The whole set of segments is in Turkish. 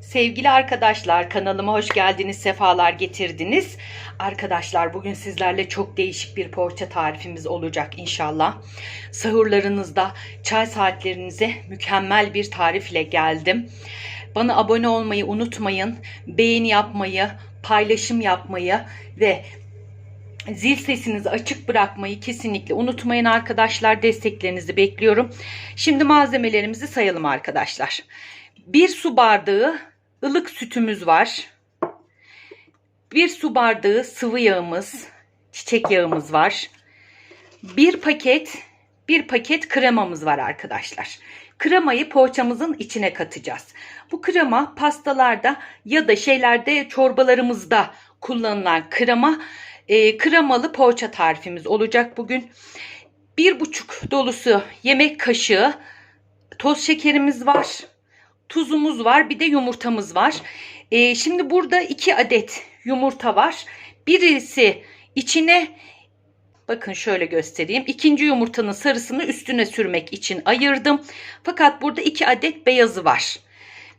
Sevgili arkadaşlar kanalıma hoş geldiniz, sefalar getirdiniz. Arkadaşlar bugün sizlerle çok değişik bir poğaça tarifimiz olacak inşallah. Sahurlarınızda, çay saatlerinize mükemmel bir tarifle geldim. Bana abone olmayı unutmayın, beğeni yapmayı, paylaşım yapmayı ve zil sesinizi açık bırakmayı kesinlikle unutmayın arkadaşlar. Desteklerinizi bekliyorum. Şimdi malzemelerimizi sayalım arkadaşlar. Bir su bardağı ılık sütümüz var. Bir su bardağı sıvı yağımız, çiçek yağımız var. Bir paket, bir paket kremamız var arkadaşlar. Kremayı poğaçamızın içine katacağız. Bu krema pastalarda ya da şeylerde çorbalarımızda kullanılan krema e, kremalı poğaça tarifimiz olacak bugün. Bir buçuk dolusu yemek kaşığı toz şekerimiz var. Tuzumuz var bir de yumurtamız var. E, şimdi burada iki adet yumurta var. Birisi içine bakın şöyle göstereyim. İkinci yumurtanın sarısını üstüne sürmek için ayırdım. Fakat burada iki adet beyazı var.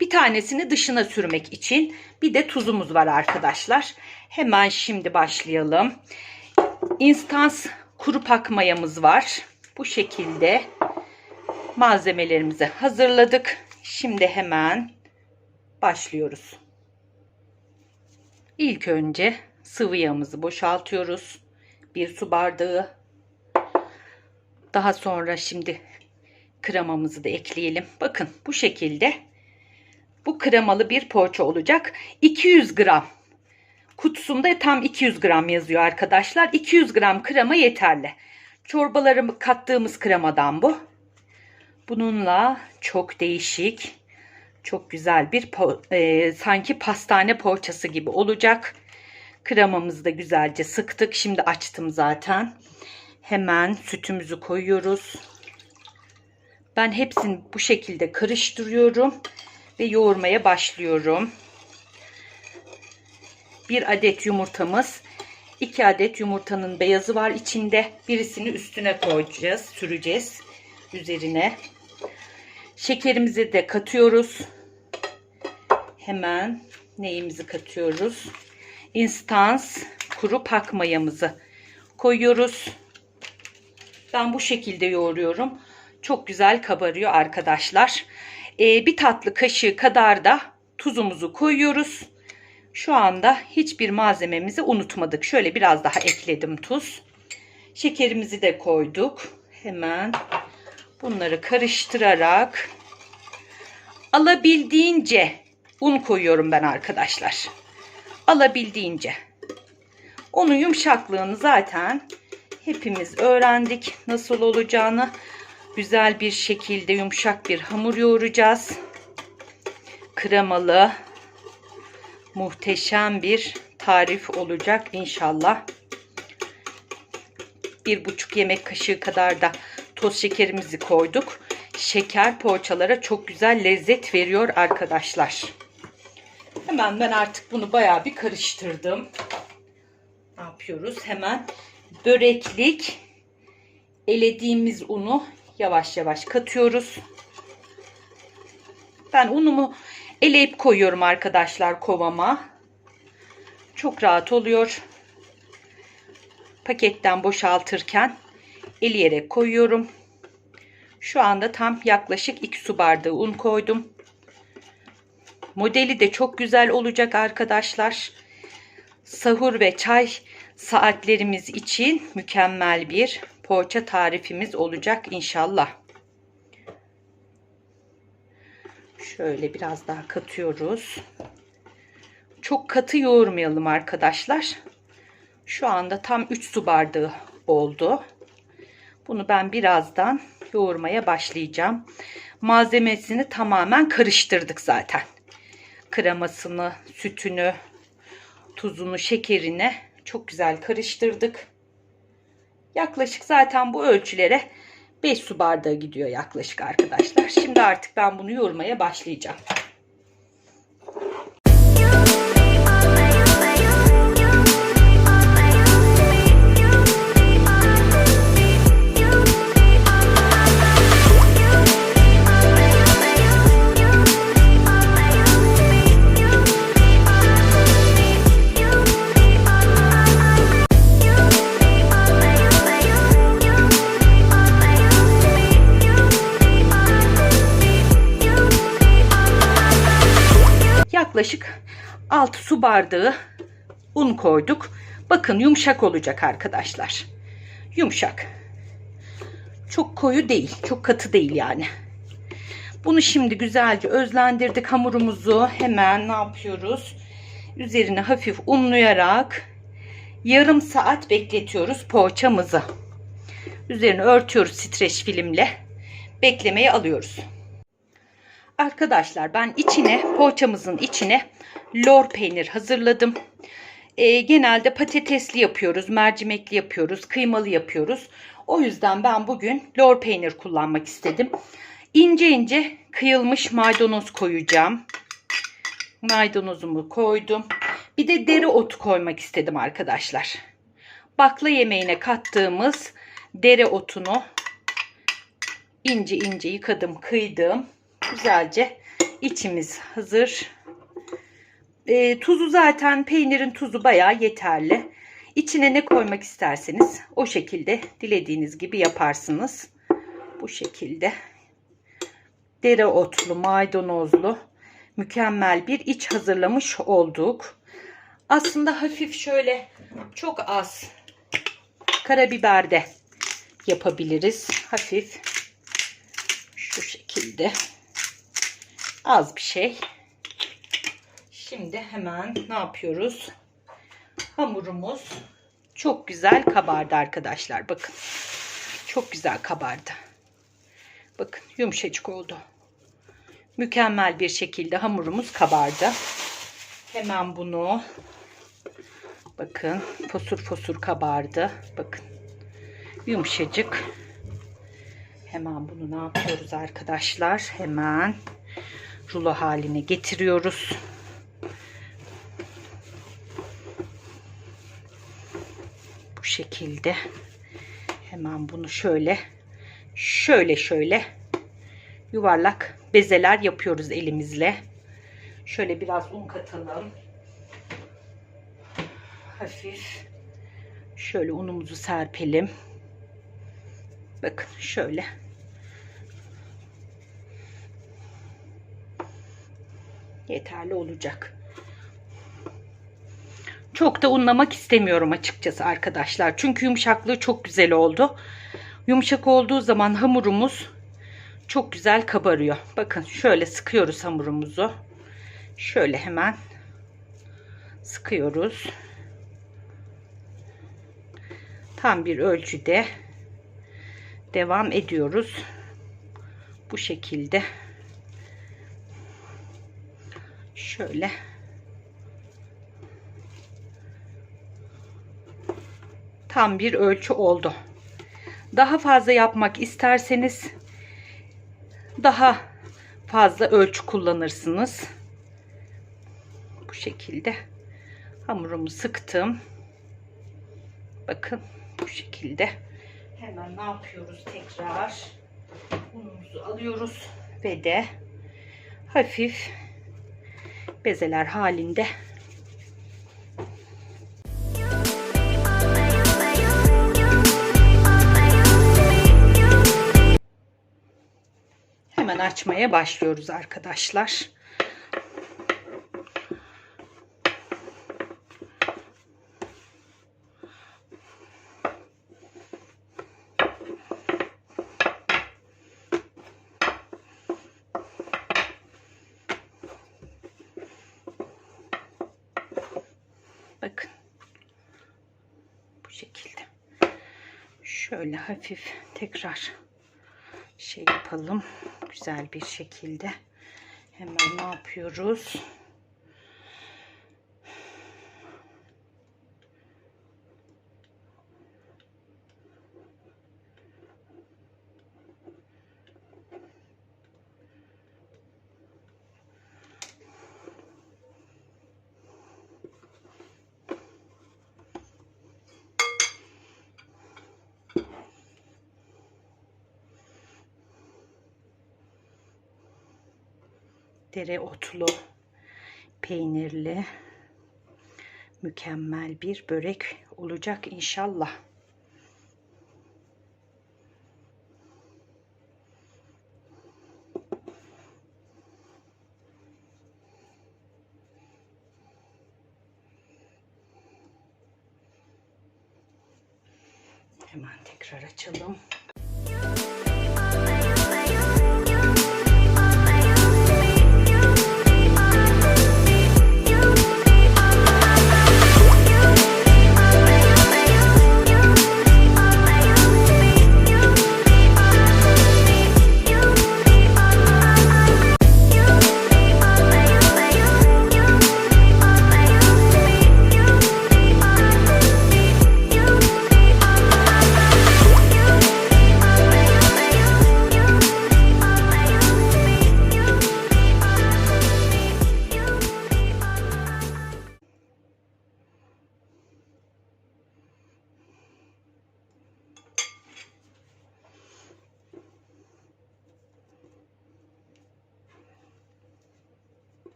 Bir tanesini dışına sürmek için bir de tuzumuz var arkadaşlar. Hemen şimdi başlayalım. Instans kuru pak mayamız var. Bu şekilde malzemelerimizi hazırladık. Şimdi hemen başlıyoruz. İlk önce sıvı yağımızı boşaltıyoruz. Bir su bardağı. Daha sonra şimdi kremamızı da ekleyelim. Bakın bu şekilde bu kremalı bir poğaça olacak. 200 gram. Kutusunda tam 200 gram yazıyor arkadaşlar. 200 gram krema yeterli. Çorbalarımı kattığımız kremadan bu. Bununla çok değişik, çok güzel bir e, sanki pastane poğaçası gibi olacak. Kremamızı da güzelce sıktık. Şimdi açtım zaten. Hemen sütümüzü koyuyoruz. Ben hepsini bu şekilde karıştırıyorum ve yoğurmaya başlıyorum. Bir adet yumurtamız, iki adet yumurtanın beyazı var içinde. Birisini üstüne koyacağız, süreceğiz üzerine. Şekerimizi de katıyoruz. Hemen neyimizi katıyoruz? Instans kuru pak mayamızı koyuyoruz. Ben bu şekilde yoğuruyorum. Çok güzel kabarıyor arkadaşlar. Ee, bir tatlı kaşığı kadar da tuzumuzu koyuyoruz. Şu anda hiçbir malzememizi unutmadık. Şöyle biraz daha ekledim tuz. Şekerimizi de koyduk. Hemen bunları karıştırarak alabildiğince un koyuyorum ben arkadaşlar. Alabildiğince. Onun yumuşaklığını zaten hepimiz öğrendik nasıl olacağını. Güzel bir şekilde yumuşak bir hamur yoğuracağız. Kremalı muhteşem bir tarif olacak inşallah. Bir buçuk yemek kaşığı kadar da toz şekerimizi koyduk. Şeker poğaçalara çok güzel lezzet veriyor arkadaşlar. Hemen ben artık bunu bayağı bir karıştırdım. Ne yapıyoruz? Hemen böreklik elediğimiz unu yavaş yavaş katıyoruz. Ben unumu eleyip koyuyorum arkadaşlar kovama. Çok rahat oluyor. Paketten boşaltırken eleyerek koyuyorum. Şu anda tam yaklaşık 2 su bardağı un koydum. Modeli de çok güzel olacak arkadaşlar. Sahur ve çay saatlerimiz için mükemmel bir poğaça tarifimiz olacak inşallah. Şöyle biraz daha katıyoruz. Çok katı yoğurmayalım arkadaşlar. Şu anda tam 3 su bardağı oldu. Bunu ben birazdan yoğurmaya başlayacağım. Malzemesini tamamen karıştırdık zaten. Kremasını, sütünü, tuzunu, şekerini çok güzel karıştırdık. Yaklaşık zaten bu ölçülere 5 su bardağı gidiyor yaklaşık arkadaşlar. Şimdi artık ben bunu yoğurmaya başlayacağım. 6 su bardağı un koyduk. Bakın yumuşak olacak arkadaşlar. Yumuşak. Çok koyu değil, çok katı değil yani. Bunu şimdi güzelce özlendirdik hamurumuzu. Hemen ne yapıyoruz? Üzerine hafif unlayarak yarım saat bekletiyoruz poğaçamızı. Üzerine örtüyoruz streç filmle. Beklemeye alıyoruz. Arkadaşlar ben içine poğaçamızın içine lor peynir hazırladım. Ee, genelde patatesli yapıyoruz, mercimekli yapıyoruz, kıymalı yapıyoruz. O yüzden ben bugün lor peynir kullanmak istedim. İnce ince kıyılmış maydanoz koyacağım. Maydanozumu koydum. Bir de dereotu koymak istedim arkadaşlar. Bakla yemeğine kattığımız dereotunu ince ince yıkadım, kıydım. Güzelce içimiz hazır. E, tuzu zaten peynirin tuzu bayağı yeterli. İçine ne koymak isterseniz o şekilde dilediğiniz gibi yaparsınız. Bu şekilde dereotlu, maydanozlu mükemmel bir iç hazırlamış olduk. Aslında hafif şöyle çok az karabiber de yapabiliriz. Hafif şu şekilde az bir şey. Şimdi hemen ne yapıyoruz? Hamurumuz çok güzel kabardı arkadaşlar. Bakın. Çok güzel kabardı. Bakın yumuşacık oldu. Mükemmel bir şekilde hamurumuz kabardı. Hemen bunu bakın fosur fosur kabardı. Bakın yumuşacık. Hemen bunu ne yapıyoruz arkadaşlar? Hemen rulo haline getiriyoruz. Şekilde hemen bunu şöyle şöyle şöyle yuvarlak bezeler yapıyoruz elimizle. Şöyle biraz un katalım. Hafif şöyle unumuzu serpelim. Bakın şöyle. Yeterli olacak. Çok da unlamak istemiyorum açıkçası arkadaşlar. Çünkü yumuşaklığı çok güzel oldu. Yumuşak olduğu zaman hamurumuz çok güzel kabarıyor. Bakın şöyle sıkıyoruz hamurumuzu. Şöyle hemen sıkıyoruz. Tam bir ölçüde devam ediyoruz. Bu şekilde şöyle tam bir ölçü oldu. Daha fazla yapmak isterseniz daha fazla ölçü kullanırsınız. Bu şekilde hamurumu sıktım. Bakın bu şekilde. Hemen ne yapıyoruz tekrar? Unumuzu alıyoruz ve de hafif bezeler halinde açmaya başlıyoruz arkadaşlar. Bakın. Bu şekilde. Şöyle hafif tekrar şey yapalım. Güzel bir şekilde. Hemen ne yapıyoruz? dereotlu peynirli mükemmel bir börek olacak inşallah. Hemen tekrar açalım.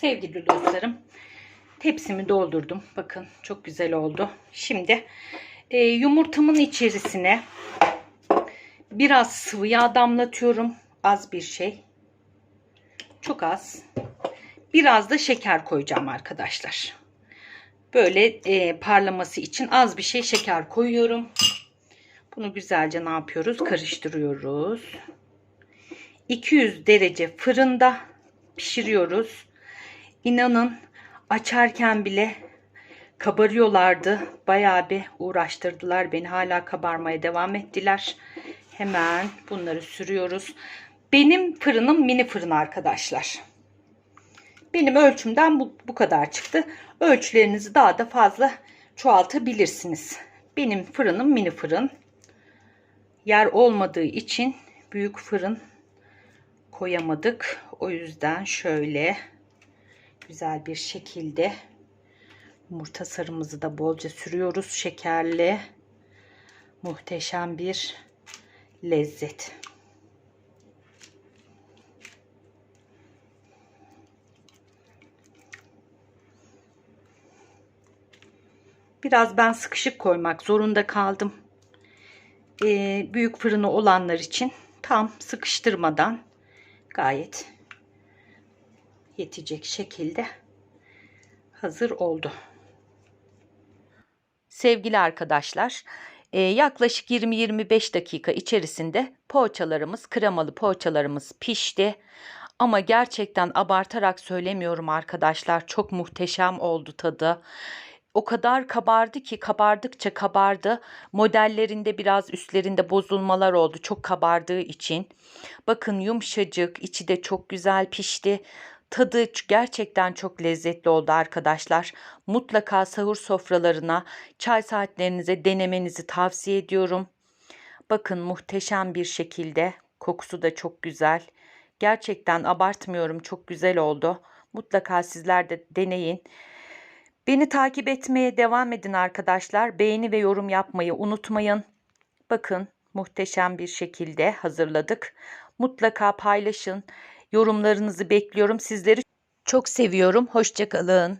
Sevgili dostlarım, tepsimi doldurdum. Bakın çok güzel oldu. Şimdi e, yumurtamın içerisine biraz sıvı yağ damlatıyorum. Az bir şey. Çok az. Biraz da şeker koyacağım arkadaşlar. Böyle e, parlaması için az bir şey şeker koyuyorum. Bunu güzelce ne yapıyoruz? Karıştırıyoruz. 200 derece fırında pişiriyoruz. İnanın açarken bile kabarıyorlardı. Bayağı bir uğraştırdılar beni. Hala kabarmaya devam ettiler. Hemen bunları sürüyoruz. Benim fırınım mini fırın arkadaşlar. Benim ölçümden bu, bu kadar çıktı. Ölçülerinizi daha da fazla çoğaltabilirsiniz. Benim fırınım mini fırın. Yer olmadığı için büyük fırın koyamadık. O yüzden şöyle güzel bir şekilde yumurta sarımızı da bolca sürüyoruz şekerli. Muhteşem bir lezzet. Biraz ben sıkışık koymak zorunda kaldım. Ee, büyük fırını olanlar için tam sıkıştırmadan gayet yetecek şekilde hazır oldu. Sevgili arkadaşlar, e, yaklaşık 20-25 dakika içerisinde poğaçalarımız, kremalı poğaçalarımız pişti. Ama gerçekten abartarak söylemiyorum arkadaşlar. Çok muhteşem oldu tadı. O kadar kabardı ki kabardıkça kabardı. Modellerinde biraz üstlerinde bozulmalar oldu. Çok kabardığı için. Bakın yumuşacık, içi de çok güzel pişti. Tadı gerçekten çok lezzetli oldu arkadaşlar. Mutlaka sahur sofralarına, çay saatlerinize denemenizi tavsiye ediyorum. Bakın muhteşem bir şekilde. Kokusu da çok güzel. Gerçekten abartmıyorum. Çok güzel oldu. Mutlaka sizler de deneyin. Beni takip etmeye devam edin arkadaşlar. Beğeni ve yorum yapmayı unutmayın. Bakın muhteşem bir şekilde hazırladık. Mutlaka paylaşın. Yorumlarınızı bekliyorum. Sizleri çok seviyorum. Hoşçakalın.